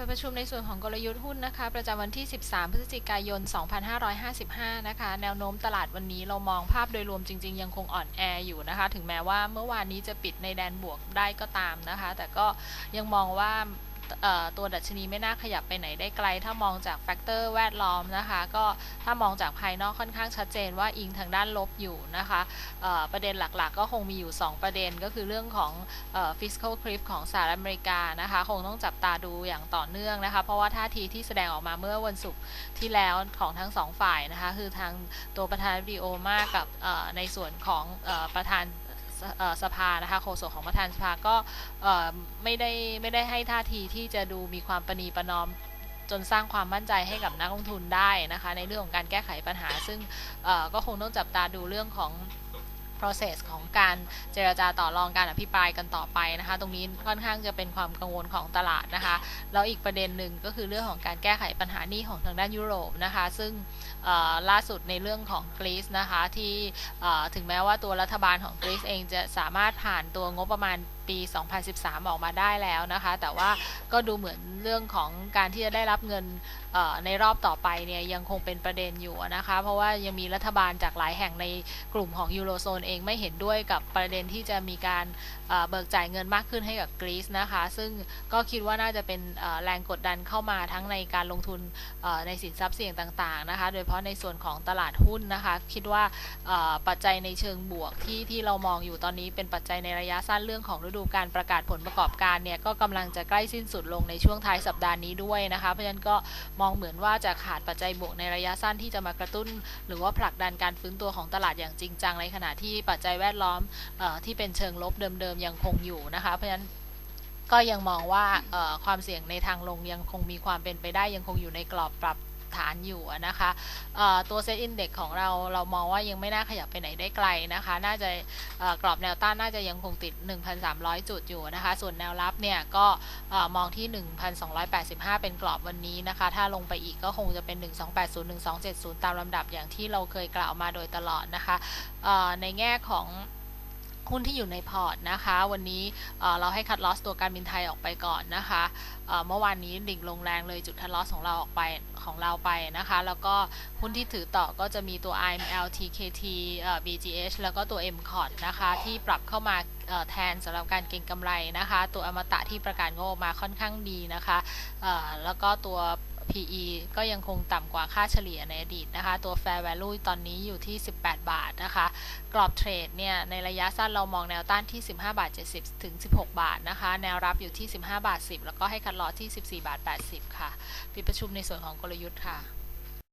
ปิดประชุมในส่วนของกลยุทธ์หุ้นนะคะ ประจำวันที่ 13 พฤศจิกายน 2555 นะคะ แนวโน้มตลาดวันนี้เรามองภาพโดยรวมจริง ๆ ยังคงอ่อนแออยู่นะคะ ถึงแม้ว่าเมื่อวานนี้จะปิดในแดนบวกได้ก็ตามนะคะ แต่ก็ยังมองว่า ตัวดัชนีไม่น่าขยับไปไหนได้ไกล ถ้ามองจากแฟกเตอร์แวดล้อมนะคะ ก็ถ้ามองจากภายนอกค่อนข้างชัดเจนว่าอิงทางด้านลบอยู่นะคะประเด็นหลักๆ ก็คงมีอยู่ 2 ประเด็นก็คือเรื่องของเอ่อ fiscal cliff ของสหรัฐอเมริกานะคะ คงต้องจับตาดูอย่างต่อเนื่องนะคะ เพราะว่าท่าทีที่แสดงออกมาเมื่อวันศุกร์ที่แล้วของทั้งสองฝ่ายนะคะ คือทางตัวประธานดีโอมากับในส่วนของอประธาน สภานะคะโฆษกของประธานสภาก็ไม่ได้ไม่ได้ให้ท่าทีที่จะดูมีความประนีประนอมจนสร้างความมั่นใจให้กับนักลงทุนได้นะคะในเรื่องของการแก้ไขปัญหา ซึ่งก็คงต้องจับตาดูเรื่องของ process ของการเจรจาต่อรองการอภิปรายกันต่อไปนะคะ ตรงนี้ค่อนข้างจะเป็นความกังวลของตลาดนะคะ แล้วอีกประเด็นหนึ่งก็คือเรื่องของการแก้ไขปัญหานี้ของทางด้านยุโรปนะคะ ซึ่งล่าสุดในเรื่องของกรีซนะคะที่ถึงแม้ว่าตัวรัฐบาลของกรีซเองจะสามารถผ่านตัวงบประมาณ ปี 2013 ออกมาได้แล้วนะคะ แต่ว่าก็ดูเหมือนเรื่องของการที่จะได้รับเงินในรอบต่อไปเนี่ยยังคงเป็นประเด็นอยู่นะคะ เพราะว่ายังมีรัฐบาลจากหลายแห่งในกลุ่มของยูโรโซนเองไม่เห็นด้วยกับประเด็นที่จะมีการเบิกจ่ายเงินมากขึ้นให้กับกรีซนะคะ ซึ่งก็คิดว่าน่าจะเป็นแรงกดดันเข้ามาทั้งในการลงทุนในสินทรัพย์เสี่ยงต่างๆนะคะ โดยเฉพาะในส่วนของตลาดหุ้นนะคะ คิดว่าปัจจัยในเชิงบวกที่ที่เรามองอยู่ตอนนี้เป็นปัจจัยในระยะสั้นเรื่องของฤดูการประกาศผลประกอบการเนี่ยก็กำลังจะใกล้สิ้นสุดลงในช่วงท้ายสัปดาห์นี้ด้วยนะคะ เพราะฉะนั้นก็มองเหมือนว่าจะขาดปัจจัยบวกในระยะสั้นที่จะมากระตุ้น หรือว่าผลักดันการฟื้นตัวของตลาดอย่างจริงจังในขณะที่ปัจจัยแวดล้อมออที่เป็นเชิงลบเดิมๆยังคงอยู่นะคะ เพราะฉะนั้นก็ยังมองว่าความเสี่ยงในทางลงยังคงมีความเป็นไปได้ยังคงอยู่ในกรอบปรับ ฐานอยู่นะคะตัวเซตอินเด็กของเราเรามองว่ายังไม่น่าขยับไปไหนได้ไกลนะคะ น่าจะกรอบแนวต้านน่าจะยังคงติด 1,300 จุดอยู่นะคะ ส่วนแนวรับเนี่ยก็มองที่ 1,285 เป็นกรอบวันนี้นะคะ ถ้าลงไปอีกก็คงจะเป็น 1280 1270 ตามลำดับอย่างที่เราเคยกล่าวมาโดยตลอดนะคะในแง่ของ หุ้นที่อยู่ในพอร์ตนะคะ วันนี้เราให้คัดลอสตัวการบินไทยออกไปก่อนนะคะเมื่อวานนี้ดิ่งลงแรงเลยจุดคัดลอสของเราออกไปของเราไปนะคะ แล้วก็หุ้นที่ถือต่อก็จะมีตัว IML TKT เอ่อ BGH แล้วก็ตัว MCOT นะคะที่ปรับเข้ามาแทนสำหรับการเก็งกำไรนะคะ ตัวอมตะที่ประกาศงบมาค่อนข้างดีนะคะแล้วก็ตัว PE ก็ยังคงต่ำกว่าค่าเฉลี่ยในอดีตนะคะ ตัว Fair Value ตอนนี้อยู่ที่ 18 บาทนะคะ กรอบเทรดเนี่ย ในระยะสั้นเรามองแนวต้านที่ 15 บาท 70 ถึง 16 บาทนะคะ แนวรับอยู่ที่ 15 บาท 10 แล้วก็ให้คัดลอที่ 14 บาท 80 ค่ะ ปิดประชุมในส่วนของกลยุทธ์ค่ะ